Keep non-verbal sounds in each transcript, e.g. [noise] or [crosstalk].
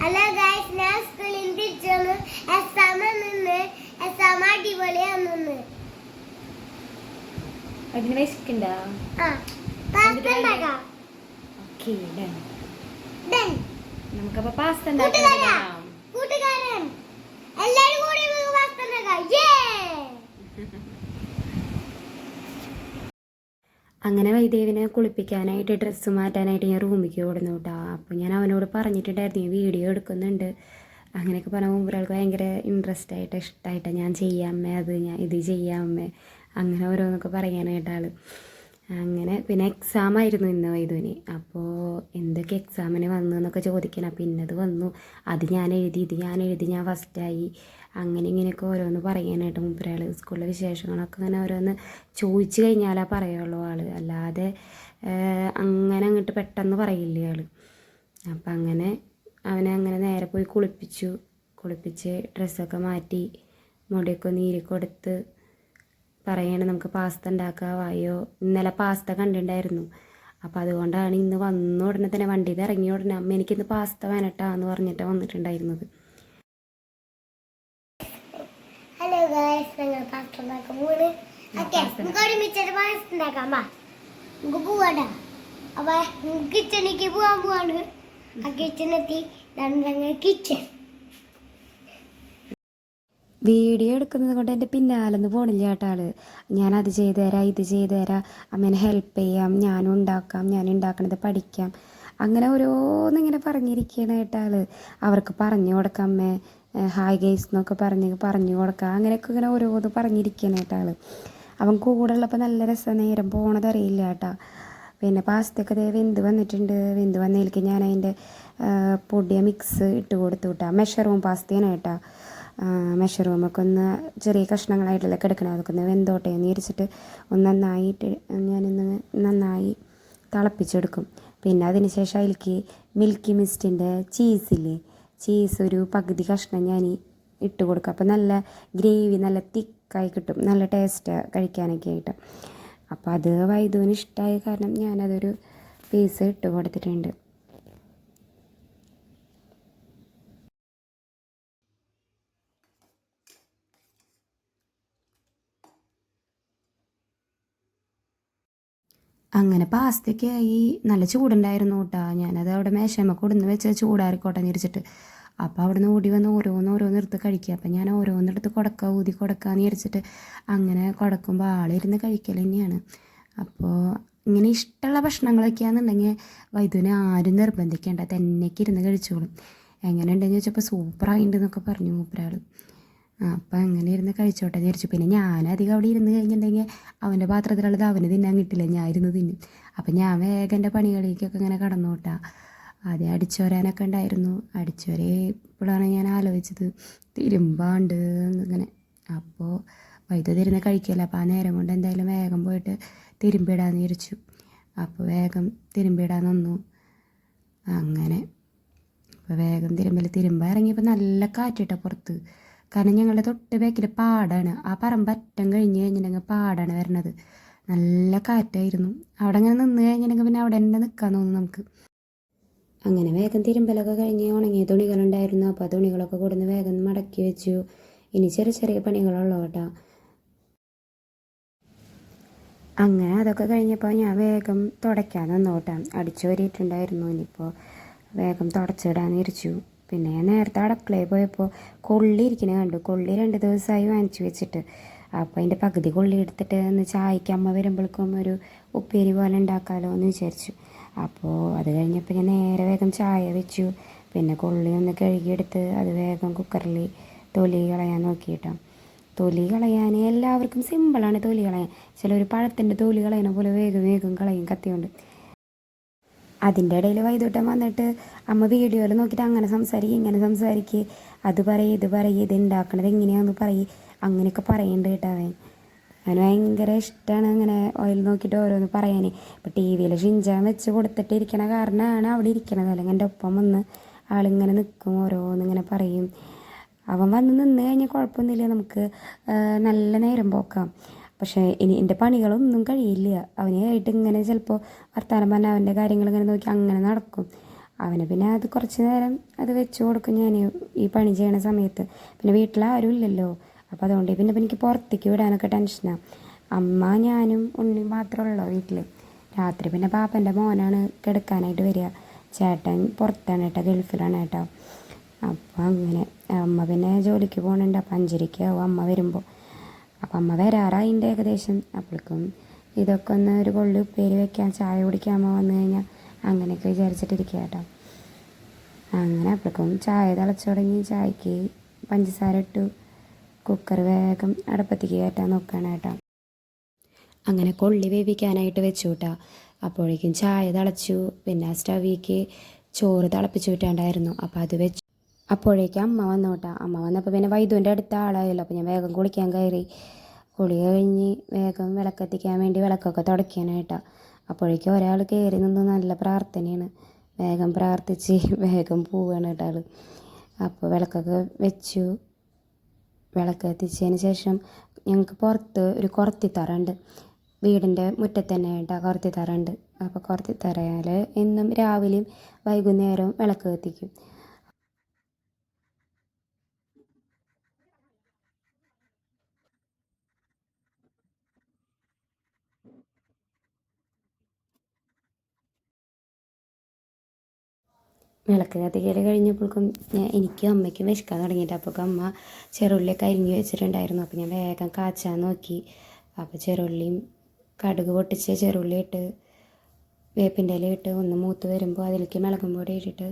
Hello guys ഞാൻ സ്കൂളിൽ തിരിച്ചു എക്സാം നിന്ന് എക്സാം അടിപൊളിയാണെന്ന് അതിന് വിശക്കുണ്ടോ. നമുക്കപ്പോ പാസ്ത ഉണ്ടാക്കാം കൂട്ടുകാരൻ. എല്ലാരും കൂടി പാസ്ത ഉണ്ടാക്കാം. [laughs] അങ്ങനെ വൈദേവിനെ കുളിപ്പിക്കാനായിട്ട് ഡ്രസ്സ് മാറ്റാനായിട്ട് ഞാൻ റൂമിലേക്ക് ഓടുന്നു കേട്ടോ അപ്പോൾ ഞാൻ അവനോട് പറഞ്ഞിട്ടുണ്ടായിരുന്നു ഞാൻ വീഡിയോ എടുക്കുന്നുണ്ട്. അങ്ങനെയൊക്കെ പറഞ്ഞ മുമ്പ് ഒരാൾക്ക് ഭയങ്കര ഇൻട്രസ്റ്റ് ആയിട്ട് ഇഷ്ടമായിട്ട് ഞാൻ ചെയ്യാമേ അത് ഞാൻ ഇത് ചെയ്യാമേ അങ്ങനെ ഓരോന്നൊക്കെ പറയാനായിട്ട് ആൾ അങ്ങനെ പിന്നെ എക്സാം ആയിരുന്നു ഇന്ന് വൈദുവിന് അപ്പോൾ എന്തൊക്കെ എക്സാമിന് വന്നു എന്നൊക്കെ ചോദിക്കണം. അപ്പോൾ ഇന്നത് വന്നു. അത് ഞാൻ എഴുതി ഇത് ഞാൻ എഴുതി ഞാൻ ഫസ്റ്റായി അങ്ങനെ ഇങ്ങനെയൊക്കെ ഓരോന്ന് പറയാനായിട്ട് മുപ്പരാൾ സ്കൂളിലെ വിശേഷങ്ങളൊക്കെ അങ്ങനെ ഓരോന്ന് ചോദിച്ചു കഴിഞ്ഞാലേ പറയുള്ളൂ ആൾ അല്ലാതെ അങ്ങനെ അങ്ങോട്ട് പെട്ടെന്ന് പറയില്ല ആൾ അപ്പം അങ്ങനെ അവനെ അങ്ങനെ നേരെ പോയി കുളിപ്പിച്ചു. കുളിപ്പിച്ച് ഡ്രസ്സൊക്കെ മാറ്റി മുടിയൊക്കെ നീരി കൊടുത്ത് പറയണം നമുക്ക് പാസ്ത ഉണ്ടാക്കാൻ വായോ. ഇന്നലെ പാസ്ത കണ്ടിട്ടുണ്ടായിരുന്നു അപ്പോൾ അതുകൊണ്ടാണ് ഇന്ന് വന്ന ഉടനെ തന്നെ വണ്ടിയിൽ ഇറങ്ങിയ ഉടനെ അമ്മ എനിക്കിന്ന് പാസ്ത വേനട്ടാന്ന് പറഞ്ഞിട്ട് വന്നിട്ടുണ്ടായിരുന്നത്. ഹലോ ഗൈസ് ഞങ്ങൾ പാസ്ത ഉണ്ടാക്കാൻ പോവാണ്. ഓക്കെ നമുക്ക് ഒരുമിച്ചിട്ട് പാസ്ത ഉണ്ടാക്കാം വാ. നമുക്ക് പോവാടാ. അപ്പൊ കിച്ചണിക്ക് പോവാൻ പോവാണ്. ആ കിച്ചണെത്തി ഞങ്ങൾ കിച്ചൺ വീഡിയോ എടുക്കുന്നത് കൊണ്ട് എന്റെ പിന്നാലെന്ന് പോണില്ല കേട്ടോ ആൾ. ഞാൻ അത് തരാം ഇത് ചെയ്തു തരാം അമ്മേനെ ഹെൽപ്പ് ചെയ്യാം ഞാനും ഉണ്ടാക്കാം ഞാൻ ഉണ്ടാക്കണത് പഠിക്കാം. അങ്ങനെ ഓരോന്നിങ്ങനെ പറഞ്ഞിരിക്കുകയാണ് കേട്ടോ ആൾ. അവർക്ക് പറഞ്ഞു കൊടുക്കാം അമ്മേ. ഹായ് ഗേസ് എന്നൊക്കെ പറഞ്ഞ് പറഞ്ഞു കൊടുക്കാം. അങ്ങനെയൊക്കെ ഇങ്ങനെ ഓരോന്ന് പറഞ്ഞിരിക്കുകയാണ് കേട്ടോ ആൾ. അവൻ കൂടെ ഉള്ളപ്പോൾ നല്ല രസം. നേരം പോണതറിയില്ല കേട്ടോ. പിന്നെ പാസ്തയൊക്കെ ദേ വെന്ത് വന്നിട്ടുണ്ട്. വെന്ത് വന്നതിലേക്ക് ഞാൻ അതിന്റെ പൊടിയ മിക്സ് ഇട്ട് കൊടുത്തു കേട്ടോ. മെഷറൂം പാസ്തയാണ് കേട്ടോ. മെഷറൂമൊക്കെ ഒന്ന് ചെറിയ കഷ്ണങ്ങളായിട്ടുള്ള കിടക്കണം അതൊക്കെ ഒന്ന് വെന്തോട്ടെ എന്ന് വിരിച്ചിട്ട് ഒന്ന് നന്നായിട്ട് ഞാനൊന്ന് നന്നായി തിളപ്പിച്ചെടുക്കും. പിന്നെ അതിന് ശേഷം അതിലേക്ക് മിൽക്കി മിസ്റ്റിന്റെ ചീസില്ലേ ചീസ് ഒരു പകുതി കഷ്ണം ഞാൻ ഇട്ട് കൊടുക്കും. അപ്പോൾ നല്ല ഗ്രേവി നല്ല തിക്കായി കിട്ടും നല്ല ടേസ്റ്റ് കഴിക്കാനൊക്കെ ആയിട്ട്. അപ്പോൾ അത് വൈദ്യുവിന് ഇഷ്ടമായ കാരണം ഞാനതൊരു പീസ് ഇട്ട് കൊടുത്തിട്ടുണ്ട്. അങ്ങനെ പാസ്തയ്ക്കായി നല്ല ചൂടുണ്ടായിരുന്നു കേട്ടോ. ഞാനത് അവിടെ മേശമ്മ കൊടുന്ന് വെച്ച് ചൂടാറിക്കോട്ടെ വിരിച്ചിട്ട് അപ്പോൾ അവിടെ നിന്ന് ഓടി വന്ന് ഓരോന്ന് ഓരോന്ന് എടുത്ത് കഴിക്കുക. അപ്പം ഞാൻ ഓരോന്നെടുത്ത് കൊടുക്കുക ഊതി കൊടുക്കാന്ന് വിചാരിച്ചിട്ട് അങ്ങനെ കൊടുക്കുമ്പോൾ ആളിരുന്ന് കഴിക്കൽ തന്നെയാണ്. അപ്പോൾ ഇങ്ങനെ ഇഷ്ടമുള്ള ഭക്ഷണങ്ങളൊക്കെയാണെന്നുണ്ടെങ്കിൽ വൈദ്യുവിനെ ആരും നിർബന്ധിക്കേണ്ട. തന്നേക്ക് ഇരുന്ന് കഴിച്ചോളും. എങ്ങനെ ഉണ്ടെന്ന് ചോദിച്ചപ്പോൾ സൂപ്പറായിട്ടുണ്ടെന്നൊക്കെ പറഞ്ഞു മൂപ്പരാൾ അപ്പം അങ്ങനെ ഇരുന്ന് കഴിച്ചോട്ടെ വിചാരിച്ചു. പിന്നെ ഞാനധികം അവിടെ ഇരുന്ന് കഴിഞ്ഞിട്ടുണ്ടെങ്കിൽ അവന്റെ പാത്രത്തിലുള്ളത് അവന് തിന്നാൻ കിട്ടില്ല ഞാൻ ഇരുന്ന് തിന്നും. അപ്പം ഞാൻ വേഗം പണികളിലേക്കൊക്കെ ഇങ്ങനെ കടന്നോട്ട. ആദ്യം അടിച്ചോരാനൊക്കെ ഉണ്ടായിരുന്നു. അടിച്ചോരെ ഇപ്പോഴാണ് ഞാൻ ആലോചിച്ചത് തിരുമ്പാണ്ട് ഇങ്ങനെ. അപ്പോൾ വൈദ്യുതി ഇരുന്ന് കഴിക്കില്ല അപ്പോൾ ആ നേരം കൊണ്ട് എന്തായാലും വേഗം പോയിട്ട് തിരുമ്പിടാന്ന് വിചാരിച്ചു. അപ്പോൾ വേഗം തിരുമ്പിടാൻ നിന്നു. അങ്ങനെ അപ്പോൾ വേഗം തിരുമ്പൽ തിരുമ്പ ഇറങ്ങിയപ്പോൾ നല്ല കാറ്റിട്ട പുറത്ത്. കാരണം ഞങ്ങളുടെ തൊട്ട് ബാക്കിൽ പാടാണ്. ആ പറമ്പ് അറ്റം കഴിഞ്ഞ് കഴിഞ്ഞിട്ടുണ്ടെങ്കിൽ പാടാണ് വരണത്. നല്ല കാറ്റായിരുന്നു. അവിടെ അങ്ങനെ നിന്ന് കഴിഞ്ഞിട്ടുണ്ടെങ്കിൽ പിന്നെ അവിടെ തന്നെ നിൽക്കാൻ തോന്നും നമുക്ക്. അങ്ങനെ വേഗം തിരുമ്പലൊക്കെ കഴിഞ്ഞ് ഉണങ്ങിയ തുണികളുണ്ടായിരുന്നു അപ്പോൾ ആ തുണികളൊക്കെ കൊടുന്ന് വേഗം മടക്കി വെച്ചു. ഇനി ചെറിയ ചെറിയ പണികളുള്ളൂ കേട്ടോ. അങ്ങനെ അതൊക്കെ കഴിഞ്ഞപ്പോൾ ഞാൻ വേഗം തുടയ്ക്കാൻ നിന്നോട്ടാം. അടിച്ചു വരിയിട്ടുണ്ടായിരുന്നു ഇനിയിപ്പോൾ വേഗം തുടച്ചിടാൻ ഇരിച്ചു. പിന്നെ ഞാൻ നേരത്തെ അടുക്കളയിൽ പോയപ്പോൾ കൊള്ളി ഇരിക്കണ കണ്ടു. കൊള്ളി രണ്ട് ദിവസമായി വാങ്ങിച്ചു വെച്ചിട്ട്. അപ്പോൾ അതിന്റെ പകുതി കൊള്ളി എടുത്തിട്ട് ഒന്ന് ചായക്ക് അമ്മ വരുമ്പോഴേക്കും ഒരു ഉപ്പേരി പോലെ ഉണ്ടാക്കാമല്ലോ എന്ന് വിചാരിച്ചു. അപ്പോൾ അത് കഴിഞ്ഞപ്പോൾ ഞാൻ നേരെ വേഗം ചായ വെച്ചു. പിന്നെ കൊള്ളി ഒന്ന് കഴുകിയെടുത്ത് അത് വേഗം കുക്കറിൽ തൊലി കളയാൻ നോക്കിയിട്ടോ തൊലി കളയാൻ എല്ലാവർക്കും സിമ്പിളാണ് തൊലി കളയാൻ. ഒരു പഴത്തിന്റെ തൊലി കളയണ പോലെ വേഗം വേഗം കളയും കത്തിയുണ്ട്. അതിന്റെ ഇടയിൽ വൈകിട്ടം വന്നിട്ട് അമ്മ വീഡിയോയിൽ നോക്കിയിട്ട് അങ്ങനെ സംസാരിക്കുക ഇങ്ങനെ സംസാരിക്കുക അത് പറയും ഇത് പറയും ഇത് ഉണ്ടാക്കണത് എങ്ങനെയാണെന്ന് പറയും. അങ്ങനെയൊക്കെ പറയുന്നുണ്ട് കേട്ടോ അവൻ. അവന് ഭയങ്കര ഇഷ്ടമാണ് അങ്ങനെ ഓയിൽ നോക്കിയിട്ട് ഓരോന്ന് പറയാൻ ഇപ്പോൾ ടി വിയിൽ ഷിഞ്ചാൻ വെച്ച് കൊടുത്തിട്ട് ഇരിക്കണ കാരണമാണ് അവിടെ ഇരിക്കണത്. അല്ലെങ്കിൽ എന്റെ ഒപ്പം വന്ന് ആളിങ്ങനെ നിൽക്കും ഓരോന്ന് ഇങ്ങനെ പറയും. അവൻ വന്ന് നിന്ന് കഴിഞ്ഞാൽ കുഴപ്പമൊന്നുമില്ല. നമുക്ക് നല്ല നേരം പോക്കാം. പക്ഷേ ഇനി എന്റെ പണികളൊന്നും കഴിയില്ല. അവനെ ആയിട്ട് ഇങ്ങനെ ചിലപ്പോൾ വർത്താനം പറഞ്ഞാൽ അവന്റെ കാര്യങ്ങൾ ഇങ്ങനെ നോക്കി അങ്ങനെ നടക്കും. അവനെ പിന്നെ അത് കുറച്ച് നേരം അത് വെച്ച് കൊടുക്കും ഞാൻ ഈ പണി ചെയ്യണ സമയത്ത്. പിന്നെ വീട്ടിലാരും ഇല്ലല്ലോ. അപ്പോൾ അതുകൊണ്ട് പിന്നെ എനിക്ക് പുറത്തേക്ക് വിടാനൊക്കെ ടെൻഷനാണ് അമ്മ ഞാനും ഉണ്ണി മാത്രമേ ഉള്ളൂ വീട്ടിൽ രാത്രി പിന്നെ പാപ്പന്റെ മോനാണ് കിടക്കാനായിട്ട് വരിക. ചേട്ടൻ പുറത്താണ് കേട്ടോ ഗൾഫിലാണ് കേട്ടോ. അപ്പോൾ അങ്ങനെ അമ്മ പിന്നെ ജോലിക്ക് പോകണുണ്ട് അപ്പം അഞ്ചരയ്ക്കാവും അമ്മ വരുമ്പോൾ അപ്പം അമ്മ വരാറായിന്റെ ഏകദേശം. അപ്പോഴേക്കും ഇതൊക്കെ ഒന്ന് ഒരു കൊള്ളി ഉപ്പേരി വെക്കാൻ ചായ കുടിക്കാൻ അമ്മ വന്നു കഴിഞ്ഞാൽ അങ്ങനെയൊക്കെ വിചാരിച്ചിട്ടിരിക്കുക കേട്ടോ അങ്ങനെ അപ്പോഴേക്കും ചായ തിളച്ചു തുടങ്ങി ചായക്ക് പഞ്ചസാര ഇട്ടു. കുക്കർ വേഗം അടുപ്പത്തേക്ക് കയറ്റാൻ നോക്കുകയാണ് കേട്ടോ. അങ്ങനെ കൊള്ളി വേവിക്കാനായിട്ട് വെച്ചു കേട്ടോ അപ്പോഴേക്കും ചായ തിളച്ചു. പിന്നെ സ്റ്റവിക്ക് ചോറ് തിളപ്പിച്ചു വിട്ടാണ്ടായിരുന്നു. അപ്പോൾ അത് വെച്ചു. അപ്പോഴേക്കും അമ്മ വന്നു കേട്ടോ അമ്മ വന്നപ്പോൾ പിന്നെ വൈദ്യുവിന്റെ അടുത്ത ആളായല്ലോ. അപ്പോൾ ഞാൻ വേഗം കുളിക്കാൻ കയറി. കുളി കഴിഞ്ഞ് വേഗം വിളക്കെത്തിക്കാൻ വേണ്ടി വിളക്കൊക്കെ തുടയ്ക്കാനായിട്ടാ അപ്പോഴേക്കും ഒരാൾ കയറി നിന്ന്. നല്ല പ്രാർത്ഥനയാണ്. വേഗം പ്രാർത്ഥിച്ച് വേഗം പോവുകയാണ് കേട്ടോ അപ്പോൾ വിളക്കൊക്കെ വെച്ചു. വിളക്ക് എത്തിച്ചതിന് ശേഷം ഞങ്ങൾക്ക് പുറത്ത് ഒരു കുറത്തിത്തറുണ്ട് വീടിന്റെ മുറ്റത്ത് തന്നെ കുറത്തി കുറത്തിത്തറുണ്ട് അപ്പോൾ കുറത്തിത്തറയാൽ എന്നും രാവിലെയും വൈകുന്നേരവും വിളക്ക് കത്തിക്കും. വിളക്ക് കത്തിക്കൽ കഴിഞ്ഞപ്പോഴേക്കും എനിക്കും അമ്മയ്ക്കും വിശക്കാൻ തുടങ്ങിയിട്ട്. അപ്പോൾ അമ്മ ചെറുള്ളിയൊക്കെ അരിഞ്ഞു വെച്ചിട്ടുണ്ടായിരുന്നു. അപ്പോൾ ഞാൻ വേഗം കാച്ചാൻ നോക്കി. അപ്പോൾ ചെറുള്ളിയും കടുക് പൊട്ടിച്ച് ചെറുള്ളി ഇട്ട് വേപ്പിന്റെ ഇല ഇട്ട് ഒന്ന് മൂത്ത് വരുമ്പോൾ അതിലേക്ക് മുളകും പൊടി ഇട്ടിട്ട്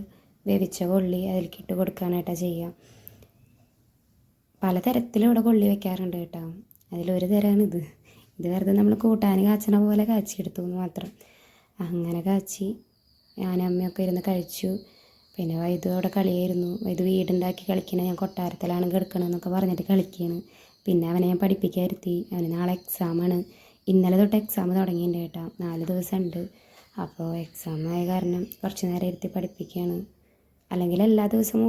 വേവിച്ച കൊള്ളി അതിലേക്ക് ഇട്ട് കൊടുക്കാനായിട്ടാണ് ചെയ്യുക പലതരത്തിലും ഇവിടെ കൊള്ളി വെക്കാറുണ്ട് കേട്ടോ. അതിലൊരു തരമാണ് ഇത് ഇത് വെറുതെ നമ്മൾ കൂട്ടാൻ കാച്ചണ പോലെ കാച്ചിയെടുത്തു എന്ന് മാത്രം. അങ്ങനെ കാച്ചി ഞാനും അമ്മയൊക്കെ ഇരുന്ന് കഴിച്ചു. പിന്നെ അവിടെ കളിയായിരുന്നു. വൈദ്യു വീടുണ്ടാക്കി കളിക്കണ ഞാൻ കൊട്ടാരത്തിലാണ് കിടക്കണമെന്നൊക്കെ പറഞ്ഞിട്ട് കളിക്കുകയാണ് പിന്നെ അവനെ ഞാൻ പഠിപ്പിക്കാൻ ഇരുത്തി. അവന് നാളെ എക്സാമാണ് ഇന്നലെ തൊട്ട് എക്സാം തുടങ്ങിയിട്ടുണ്ട് കേട്ടോ. നാല് ദിവസം ഉണ്ട് അപ്പോൾ എക്സാം ആയ കാരണം കുറച്ച് നേരം ഇരുത്തി പഠിപ്പിക്കുകയാണ് അല്ലെങ്കിൽ എല്ലാ ദിവസവും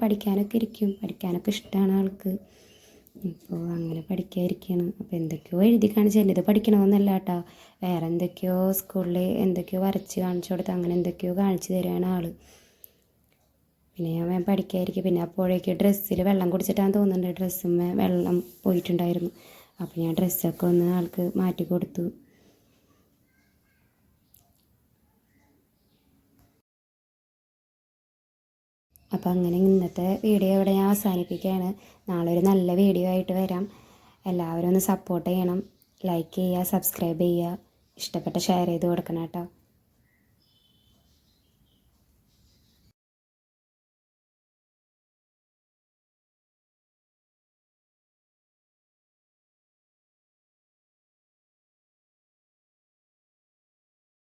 പഠിക്കാനൊക്കെ ഇരിക്കും. പഠിക്കാനൊക്കെ ഇഷ്ടമാണ് ആൾക്ക്. ഇപ്പോൾ അങ്ങനെ പഠിക്കാതിരിക്കുകയാണ് അപ്പോൾ എന്തൊക്കെയോ എഴുതി കാണിച്ച് എന്റെ ഇത് പഠിക്കണമെന്നല്ല കേട്ടോ. വേറെ എന്തൊക്കെയോ സ്കൂളിൽ എന്തൊക്കെയോ വരച്ച് കാണിച്ചു കൊടുത്ത് അങ്ങനെ എന്തൊക്കെയോ കാണിച്ചു തരികയാണ് ആൾ പിന്നെ ഞാൻ വേഗം പഠിക്കായിരിക്കും. പിന്നെ അപ്പോഴേക്ക് ഡ്രസ്സിൽ വെള്ളം കുടിച്ചിട്ടാന്ന് തോന്നുന്നുണ്ട്. ഡ്രസ്സുമ്മേ വെള്ളം പോയിട്ടുണ്ടായിരുന്നു. അപ്പോൾ ഞാൻ ഡ്രസ്സൊക്കെ ഒന്ന് ആൾക്ക് മാറ്റി കൊടുത്തു. അപ്പോൾ അങ്ങനെ ഇന്നത്തെ വീഡിയോ ഇവിടെ ഞാൻ അവസാനിപ്പിക്കുകയാണ്. നാളെ ഒരു നല്ല വീഡിയോ ആയിട്ട് വരാം. എല്ലാവരും ഒന്ന് സപ്പോർട്ട് ചെയ്യണം. ലൈക്ക് ചെയ്യുക സബ്സ്ക്രൈബ് ചെയ്യുക. ഇഷ്ടപ്പെട്ട ഷെയർ ചെയ്ത് കൊടുക്കണം കേട്ടോ.